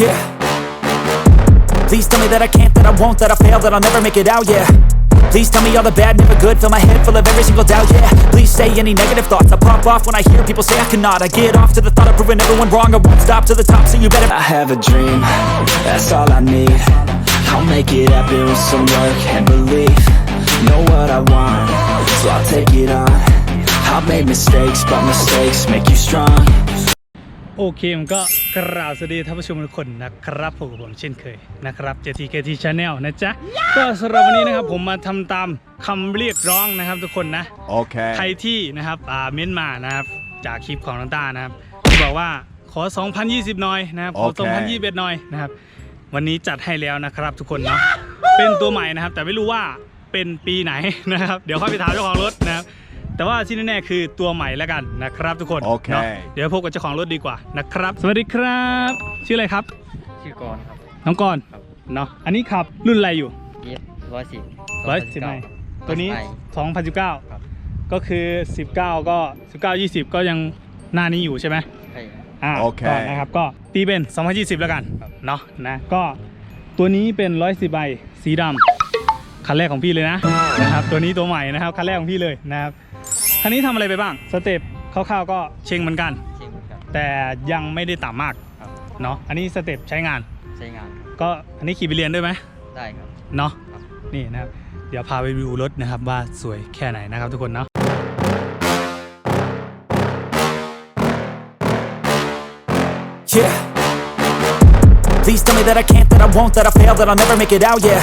Yeah. Please tell me that I can't, that I won't, that I fail, that I'll never make it out, yeah. Please tell me all the bad, never good, fill my head full of every single doubt, yeah. Please say any negative thoughts, I pop off when I hear people say I cannot. I get off to the thought of proving everyone wrong, I won't stop to the top, so you better. I have a dream, that's all I need. I'll make it happen with some work and belief. Know what I want, so I'll take it on. I've made mistakes, but mistakes make you strong. โอเคผมก็กราบสวัสดีท่านผู้ชมทุกคนนะครับผมกับผมเช่นเคยนะครับ JTKT Channel นะจ๊ะ ก็สำหรับวันนี้นะครับผมมาทำตามคำเรียกร้องนะครับทุกคนนะ Okay. ใครที่นะครับอ่าเม้นต์มานะครับจากคลิปของน้องต้านะครับที่บอกว่าขอ 2020 หน่อยนะครับขอโอเค2021 หน่อยนะครับ วันนี้จัดให้แล้วนะครับทุกคนเนาะเป็นตัวใหม่นะครับ แต่ไม่รู้ว่าเป็นปีไหนนะครับ เดี๋ยวค่อยไปถามเจ้าของรถนะครับ แต่ว่าที่แน่ๆคือตัวใหม่แล้วกันนะครับ ทุกคนโอเค นาะเดี๋ยวพบกับเจ้าของรถดีกว่านะครับ สวัสดีครับ ชื่ออะไรครับ ชื่อกรครับ น้องกรณ์ครับ เนาะอันนี้ขับรุ่นอะไรอยู่เอสร้อยสิบร้อยสิบไมล์ตัวนี้2019ครับก็คือ 19 ก็ 19 20 ก็ยังหน้านี้อยู่ใช่ไหมใช่ อ่าโอเค ก็นะครับก็ตีเป็น 2020 แล้วกันครับ เนาะนะก็ตัวนี้เป็น110ใบสีดำคันแรกของพี่เลยนะนะครับตัวนี้ตัวใหม่นะครับคันแรกของพี่เลยนะครับ คันนี้ทำอะไรไปบ้าง สเต็ปคร่าวๆก็เชงเหมือนกัน เชียงครับ แต่ยังไม่ได้ต่ำมากครับ เนาะอันนี้สเต็ปใช้งาน ใช้งานครับก็อันนี้ขี่ไปเรียนด้วยไหมได้ครับ เนาะครับ นี่นะครับ เดี๋ยวพาไปดูรถนะครับว่าสวยแค่ไหนนะครับทุกคนเนาะ Yeah. Please tell me that I can't, that I won't, that I fail, that I'll never make it out, yeah.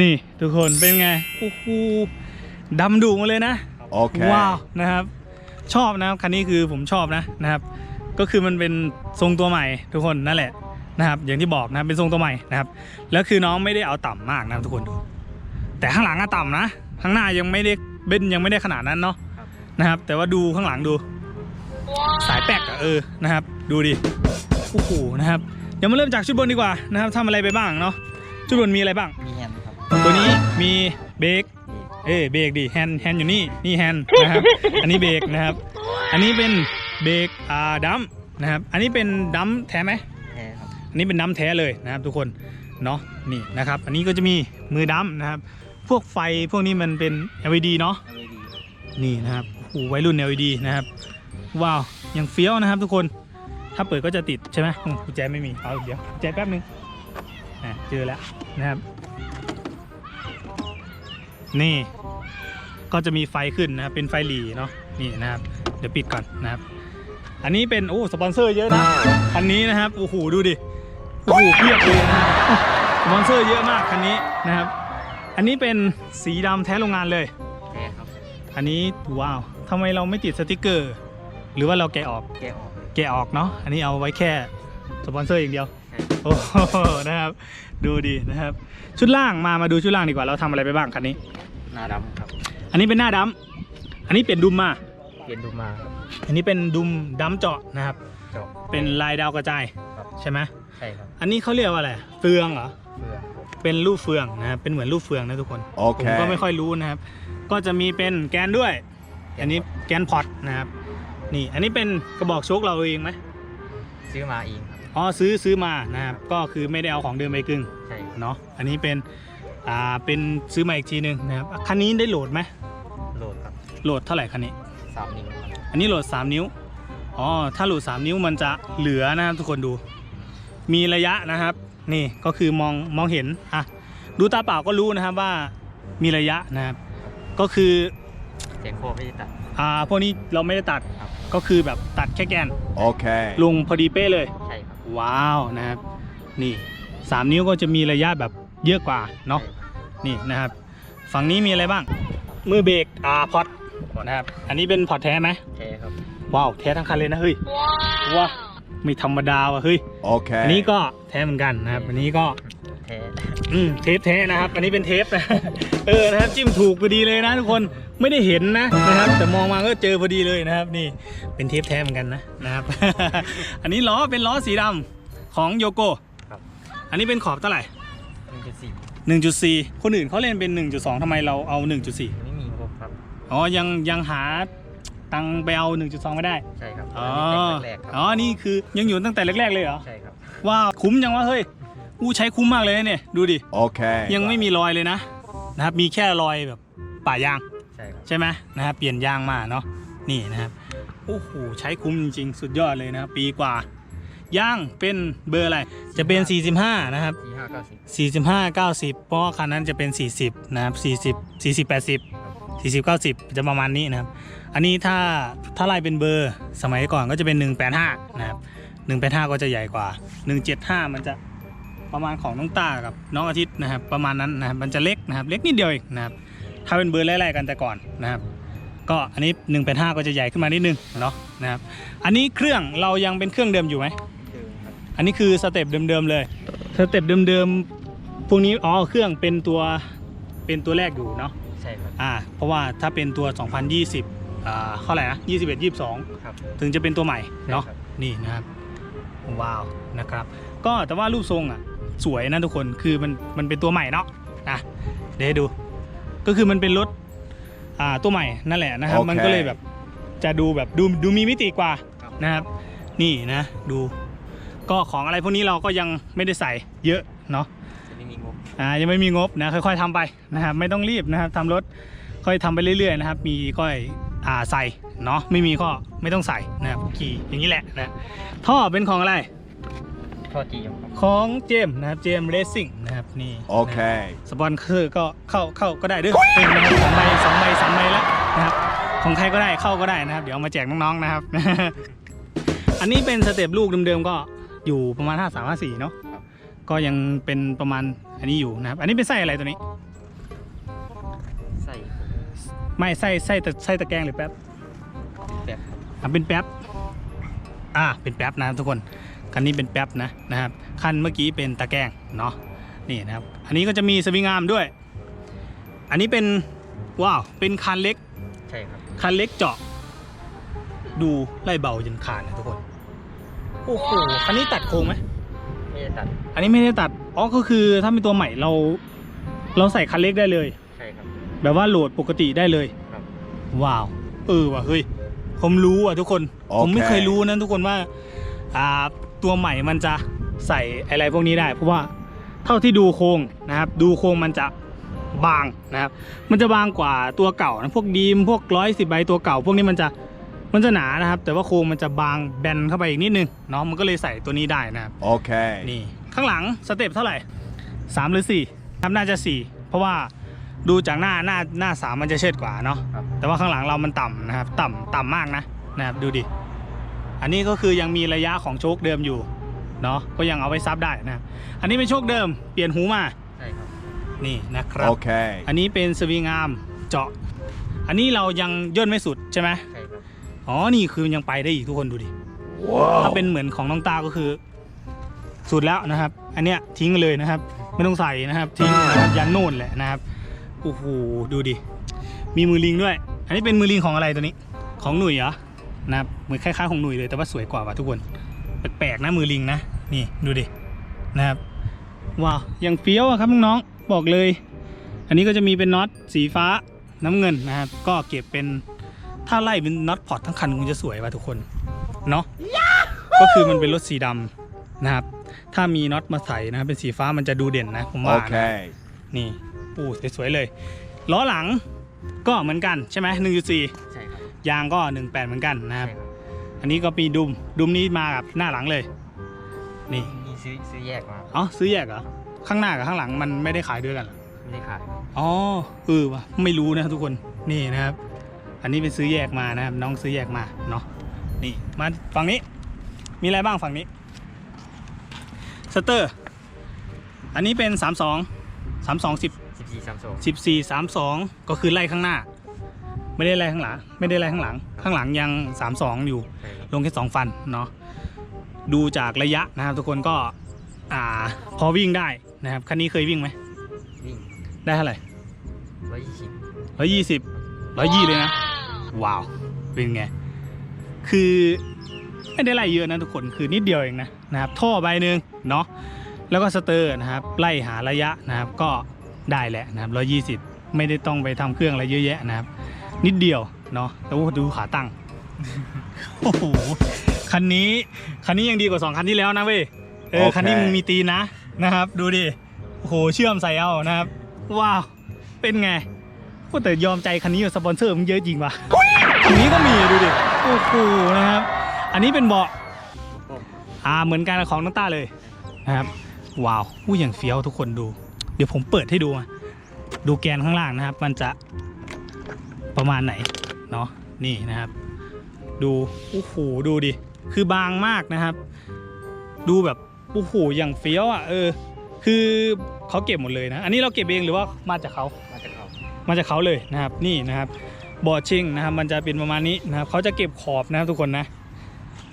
นี่ทุกคนเป็นไงโอ้โหดำดุมาเลยนะ Okay. ว้าวนะครับชอบนะครับคันนี้คือผมชอบนะนะครับ ก็คือมันเป็นทรงตัวใหม่ทุกคนนั่นแหละนะครับ อย่างที่บอกนะครับเป็นทรงตัวใหม่นะครับ แล้วคือน้องไม่ได้เอาต่ำมากนะครับทุกคนดูแต่ข้างหลังอะต่ำนะข้างหน้ายังไม่ได้เบนยังไม่ได้ขนาดนั้นเนาะครับนะครับ แต่ว่าดูข้างหลังดู สายแปลกอะเออนะครับ ดูดิโอ้โหนะครับเดี๋ยวมาเริ่มจากชุดบนดีกว่านะครับทำอะไรไปบ้างเนาะชุดบนมีอะไรบ้างมีแฮนด์ครับ ตัวนี้มีเบรกเอ้ยเบรกดิแฮนด์แฮนด์อยู่นี่นี่แฮนด์นะครับ อันนี้เบรกนะครับ อันนี้เป็นเบรกอ่าดัมนะครับ อันนี้เป็นดัมแท้ไหมแท้ครับอันนี้เป็นดัมแท้เลยนะครับ ทุกคนเนาะนี่นะครับ อันนี้ก็จะมีมือดัมนะครับ พวกไฟพวกนี้มันเป็น LED เนาะ LED นี่นะครับโอ้โหวัยรุ่น LED นะครับ ว้าวยังเฟี้ยวนะครับ ทุกคน ถ้าเปิดก็จะติดใช่ไหมอืมกุญแจไม่มี เอาเดี๋ยวกุญแจแป๊บนึงอะเจอแล้วนะครับ นี่ก็จะมีไฟขึ้นนะครับเป็นไฟหลีเนาะนี่นะครับ เดี๋ยวปิดก่อนนะครับ อันนี้เป็นโอ้สปอนเซอร์เยอะนะคันนี้นะครับโอ้โหดูดิโอ้โหเพียบเลยนะครับสปอนเซอร์เยอะมากคันนี้นะครับ อันนี้เป็นสีดำแท้โรงงานเลยแท้ครับ อันนี้ว้าวทำไมเราไม่ติดสติกเกอร์ หรือว่าเราแกะออกแกะออกเลยแกะออกเนาะอันนี้เอาไว้แค่สปอนเซอร์อย่างเดียวใช่ โอ้โหนะครับ ดูดีนะครับ ชุดล่างมามาดูชุดล่างดีกว่าเราทำอะไรไปบ้างคันนี้ หน้าดำครับ อันนี้เป็นหน้าดำอันนี้เป็นดุมมา เปลี่ยนดูมาครับอันนี้เป็นดุมดำเจาะนะครับ เจาะเป็นลายดาวกระจายครับ ใช่ไหมใช่ครับอันนี้เขาเรียกว่าอะไรเฟืองเหรอ เฟืองเป็นรูปเฟืองนะครับ เป็นเหมือนรูปเฟืองนะทุกคนโอเคผมก็ไม่ค่อยรู้นะครับ ก็จะมีเป็นแกนด้วย อันนี้แกนพอตนะครับ นี่ อันนี้เป็นกระบอกโชคเราเองไหมซื้อมาเองครับ อ๋อซื้อซื้อมานะครับก็คือไม่ได้เอาของเดิมไปกึ่งใช่ครับเนาะอันนี้เป็นอ่าเป็นซื้อมาอีกทีหนึ่งนะครับคันนี้ได้โหลดไหมโหลดครับโหลดเท่าไหร่คันนี้สามนิ้วครับอันนี้โหลด 3 นิ้วอ๋อถ้าโหลด 3 นิ้วมันจะเหลือนะครับทุกคนดู มีระยะนะครับ นี่ก็คือมองมองเห็นอะดูตาเปล่าก็รู้นะครับว่ามีระยะนะครับ ก็คือเสียงโคไม่ได้ตัด อ่าพวกนี้เราไม่ได้ตัดครับ ก็คือแบบตัดแค่แกน Okay. ลงพอดีเป๊ะเลยใช่ครับ ว้าวนะครับ นี่สามนิ้วก็จะมีระยะแบบเยอะกว่าเนาะใช่ครับนี่นะครับ ฝั่งนี้มีอะไรบ้าง มือเบรกอ่าพอตนะครับ อันนี้เป็นพอตแท้ไหมแท้ครับ ว้าวแท้ทั้งคันเลยนะเฮ้ยว้าไม่ธรรมดาว่ะเฮ้ย Okay. อันนี้ก็แท้เหมือนกันนะครับ อันนี้ก็แท้อืมเทปแท้นะครับ อันนี้เป็นเทปนะ เออนะครับจิ้มถูกพอดีเลยนะทุกคนไม่ได้เห็นนะนะครับ แต่มองมาก็เจอพอดีเลยนะครับ นี่เป็นเทปแท้เหมือนกันนะนะครับ อันนี้ล้อเป็นล้อสีดำของโยโกครับ อันนี้เป็นขอบเท่าไหร่หนึ่งจุดสี่1.4คนอื่นเขาเล่นเป็น1.2ทำไมเราเอา1.4ไม่มีงบครับอ๋อยังยังหาตังค์ไปเอา 1.2 ไม่ได้ ใช่ครับ อ๋ออันนี้เป็นแรกๆครัอ๋อ นี่คือยังอยู่ตั้งแต่แรก ๆ เลยเหรอ ใช่ครับ ว้าว คุ้มยังวะเฮ้ย อู้ใช้คุ้มมากเลยนะเนี่ย ดูดิ Okay. ยังไม่มีรอยเลยนะนะครับ มีแค่รอยแบบป่ายาง ใช่ครับใช่ไหมนะครับ เปลี่ยนยางมาเนาะ นี่นะครับ โอ้โห ใช้คุ้มจริงๆ สุดยอดเลยนะครับ ปีกว่าย่างเป็นเบอร์อะไร จะเป็น 45 นะครับ สี่ห้าเก้าสิบ45 90 เพราะว่าคันนั้นจะเป็น 40 นะครับ 40 40 80 40 90 จะประมาณนี้นะครับ อันนี้ถ้าถ้าไล่เป็นเบอร์สมัยก่อนก็จะเป็น 185 นะครับ 185 ก็จะใหญ่กว่า 175 มันจะ ประมาณของน้องต้ากับน้องอาทิตย์นะครับ ประมาณนั้นนะครับมันจะเล็กนะครับ เล็กนิดเดียวเองนะครับถ้าเป็นเบอร์ไล่ๆกันแต่ก่อนนะครับ ก็อันนี้185ก็จะใหญ่ขึ้นมานิดนึงเนาะนะครับ อันนี้เครื่องเรายังเป็นเครื่องเดิมอยู่ไหมเดิมครับอันนี้คือสเต็ปเดิมๆเลยสเต็ปเดิมๆพวกนี้อ๋อเครื่องเป็นตัวเป็นตัวแรกอยู่เนาะใช่ครับอ่าเพราะว่าถ้าเป็นตัว 2020อ่าเท่าไหร่นะ21 22ครับถึงจะเป็นตัวใหม่เนาะใช่ครับนี่นะครับว้าวนะครับ ก็แต่ว่ารูปทรงอะ สวยนะทุกคนคือมันมันเป็นตัวใหม่เนาะอะเดี๋ยวให้ดู ก็คือมันเป็นรถอ่าตัวใหม่นั่นแหละนะครับ โอเค มันก็เลยแบบจะดูแบบดูดูมีมิติกว่าครับนะครับ นี่นะดู ก็ของอะไรพวกนี้เราก็ยังไม่ได้ใส่เยอะเนาะจะไม่มีงบอ่ายังไม่มีงบนะค่อยๆทำไปนะครับไม่ต้องรีบนะครับทำรถค่อยทำไปเรื่อยๆนะครับ มีค่อยอ่าใส่เนาะไม่มีก็ไม่ต้องใส่นะครับขี่อย่างนี้แหละนะท่อเป็นของอะไร ท่อจีมครับของเจมส์นะครับเจมเรซิ่งนะครับนี่ Okay. สปอนเซอร์ก็เข้าเข้าก็ได้เด้วยหนึ่งนะครับสองใบสองใบสามใบแล้วนะครับของใครก็ได้เข้าก็ได้นะครับ เดี๋ยวเอามาแจกน้องๆนะครับ อันนี้เป็นสเต็ปลูกเดิมๆก็อยู่ประมาณ 5 3 5 4เนาะก็ยังเป็นประมาณอันนี้อยู่นะครับ อันนี้เป็นไส้อะไรตัวนี้ ใส่ไม่ไส้ไส้ตะไส้ตะแกรงหรือแป๊บแบบครับอะเป็นแป๊บอ่าเป็นแป๊บนะครับทุกคน คันนี้เป็นแป๊บนะนะครับ คันเมื่อกี้เป็นตะแกรงเนาะนี่นะครับ อันนี้ก็จะมีสวิงอาร์มด้วย อันนี้เป็นว้าวเป็นคันเล็กใช่ครับคันเล็กเจาะ ดูไล่เบาจนขาดนะทุกคนโอ้โหคันนี้ตัดโครงไหมไม่ได้ตัดอันนี้ไม่ได้ตัดอ๋อก็คือถ้าเป็นตัวใหม่เรา เราใส่คันเล็กได้เลย ใช่ครับ แบบว่าโหลดปกติได้เลยครับ ว้าวเออว่ะเฮ้ยผมรู้อะทุกคนโอเคผมไม่เคยรู้นะทุกคนว่าอ่า ตัวใหม่มันจะใส่อะไรพวกนี้ได้ เพราะว่าเท่าที่ดูโครงนะครับ ดูโครงมันจะบางนะครับ มันจะบางกว่าตัวเก่านะพวกดีมพวกร้อยสิบใบตัวเก่า พวกนี้มันจะมันจะหนานะครับ แต่ว่าโครงมันจะบางแบนเข้าไปอีกนิดนึงเนาะมันก็เลยใส่ตัวนี้ได้นะครับ Okay. นี่ข้างหลังสเต็ปเท่าไหร่สามหรือสี่ทำน่าจะสี่เพราะว่าดูจากหน้าหน้าหน้าสามมันจะเชิดกว่าเนาะครับแต่ว่าข้างหลังเรามันต่ำนะครับ ต่ำต่ำมากนะนะครับดูดิ อันนี้ก็คือยังมีระยะของโชคเดิมอยู่เนาะก็ยังเอาไว้ซับได้นะครับอันนี้เป็นโชคเดิมเปลี่ยนหูมาใช่ครับนี่นะครับ Okay. อันนี้เป็นสวิงอาร์มเจาะ อันนี้เรายังย่นไม่สุดใช่ไหมใช่ครับอ๋อนี่คือยังไปได้อีกทุกคนดูดิถ้าเป็นเหมือนของน้องตาก็คือ สุดแล้วนะครับ อันเนี้ยทิ้งเลยนะครับ ไม่ต้องใส่นะครับ ทิ้งนะครับยันโน่นแหละนะครับโอ้โหดูดิมีมือลิงด้วย อันนี้เป็นมือลิงของอะไรตัวนี้ ของหนุ่ยเหรอ นะครับเหมือนคล้ายๆของหนุ่ยเลยแต่ว่าสวยกว่าว่ะทุกคนแปลกๆนะมือลิงนะนี่ดูดินะครับว้าวยังเฟี้ยวอะครับน้องๆบอกเลย อันนี้ก็จะมีเป็นน็อตสีฟ้าน้ำเงินนะครับก็เก็บเป็นถ้าไล่เป็นน็อตพอร์ตทั้งคันคงจะสวยว่ะทุกคนเนาะก็คือมันเป็นรถสีดำนะครับ ถ้ามีน็อตมาใส่นะครับเป็นสีฟ้ามันจะดูเด่นนะผมว่านะ Okay. นี่ปูสวยๆเลยล้อหลังก็เหมือนกันใช่ไหม1.4ใช่ครับ ยางก็ 18 เหมือนกันนะครับใช่ครับอันนี้ก็มีดุม ดุมนี้มากับหน้าหลังเลย นี่มีซื้อซื้อแยกมาอ๋อซื้อแยกเหรอ ข้างหน้ากับข้างหลังมันไม่ได้ขายด้วยกันเหรอไม่ได้ขายอ๋อเออว่ะไม่รู้นะทุกคน นี่นะครับ อันนี้เป็นซื้อแยกมานะครับ น้องซื้อแยกมาเนาะ นี่มาฝั่งนี้ มีอะไรบ้างฝั่งนี้ สเตอร์ อันนี้เป็น 32 32 10สิบสี่สามสอง14 32 ก็คือไล่ข้างหน้า ไม่ได้ไล่ข้างหลัง ไม่ได้ไล่ข้างหลัง ข้างหลังยัง 3-2 อยู่ใช่ครับลงแค่สองฟันเนาะดูจากระยะนะครับ ทุกคนก็อ่าพอวิ่งได้นะครับคันนี้เคยวิ่งไหมวิ่งได้เท่าไหร่ร้อยยี่สิบร้อยยี่สิบร้อยยี่เลยนะ ว้าว เป็นไง คือไม่ได้ไล่เยอะนะทุกคนคือนิดเดียวเองนะนะครับ ท่อใบหนึ่งเนาะแล้วก็สเตอร์นะครับไล่หาระยะนะครับก็ได้แหละนะครับร้อยี่สิบไม่ได้ต้องไปทำเครื่องอะไรเยอะแยะนะครับ นิดเดียวเนาะแล้วดูขาตั้ง โอ้โห คันนี้ คันนี้ยังดีกว่าสองคันที่แล้วนะเว้ย เออโอเคคันนี้มึงมีตีนนะ นะครับ ดูดิ โอ้โห เชื่อมใส่เอานะครับ ว้าว เป็นไงก็แต่ยอมใจคันนี้กับสปอนเซอร์มันเยอะจริงว่ะคันนี้ก็มีดูดิ โอ้โห นะครับ อันนี้เป็นเบาะ อ่า เหมือนกันกับของน้องต้าเลยนะครับ ว้าวอู้อย่างเฟี้ยวทุกคนดู เดี๋ยวผมเปิดให้ดูอะดูแกนข้างล่างนะครับ มันจะ ประมาณไหนเนาะนี่นะครับ ดูโอ้โหดูดิคือบางมากนะครับ ดูแบบโอ้โหอย่างเฟี้ยวอะเออ คือเขาเก็บหมดเลยนะ อันนี้เราเก็บเองหรือว่ามาจากเขามาจากเขามาจากเขาเลยนะครับนี่นะครับบอร์ดชิงนะครับมันจะเป็นประมาณนี้นะครับเขาจะเก็บขอบนะครับทุกคนนะ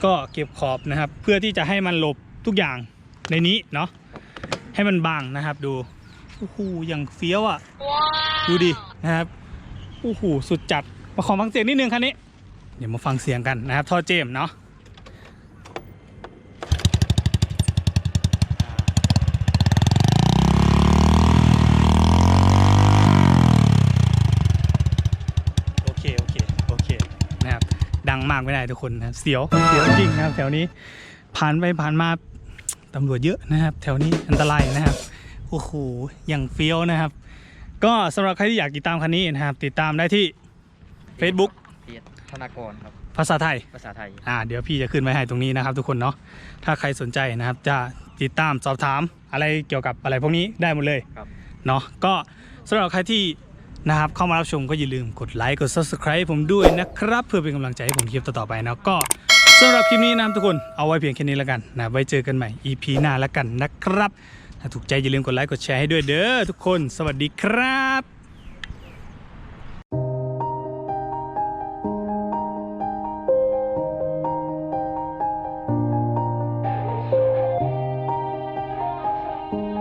ก็เก็บขอบนะครับ เพื่อที่จะให้มันหลบทุกอย่างในนี้เนาะให้มันบางนะครับดูโอ้โหอย่างเฟี้ยวอะ ดูดินะครับ โอ้โหสุดจัดมาขอฟังเสียงนิดนึงคันนี้ เดี๋ยวมาฟังเสียงกันนะครับท่อเจมส์เนาะโอเคโอเคโอเคนะครับดังมากไม่ได้ทุกคนนะเสียวเสียวจริงนะครับแถวนี้ผ่านไปผ่านมาตำรวจเยอะนะครับ แถวนี้อันตรายนะครับโอ้โหอย่างเฟี้ยวนะครับ ก็สำหรับใครที่อยากติดตามคันนี้นะครับ ติดตามได้ที่ Facebook เฟียสธนากรครับ ภาษาไทย ภาษาไทย อ่าเดี๋ยวพี่จะขึ้นไว้ให้ตรงนี้นะครับ ทุกคนเนาะถ้าใครสนใจนะครับ จะติดตามสอบถามอะไรเกี่ยวกับอะไรพวกนี้ได้หมดเลยครับ เนาะก็สำหรับใครที่นะครับเข้ามารับชมก็อย่าลืมกดไลค์กด subscribe ผมด้วยนะครับ เพื่อเป็นกำลังใจให้ผมคลิปต่อๆไปเนาะก็สำหรับคลิปนี้นะครับทุกคนเอาไว้เพียงแค่นี้แล้วกันนะไว้เจอกันใหม่ EP หน้าแล้วกันนะครับ ถ้าถูกใจอย่าลืมกดไลค์กดแชร์ให้ด้วยเด้อทุกคน สวัสดีครับ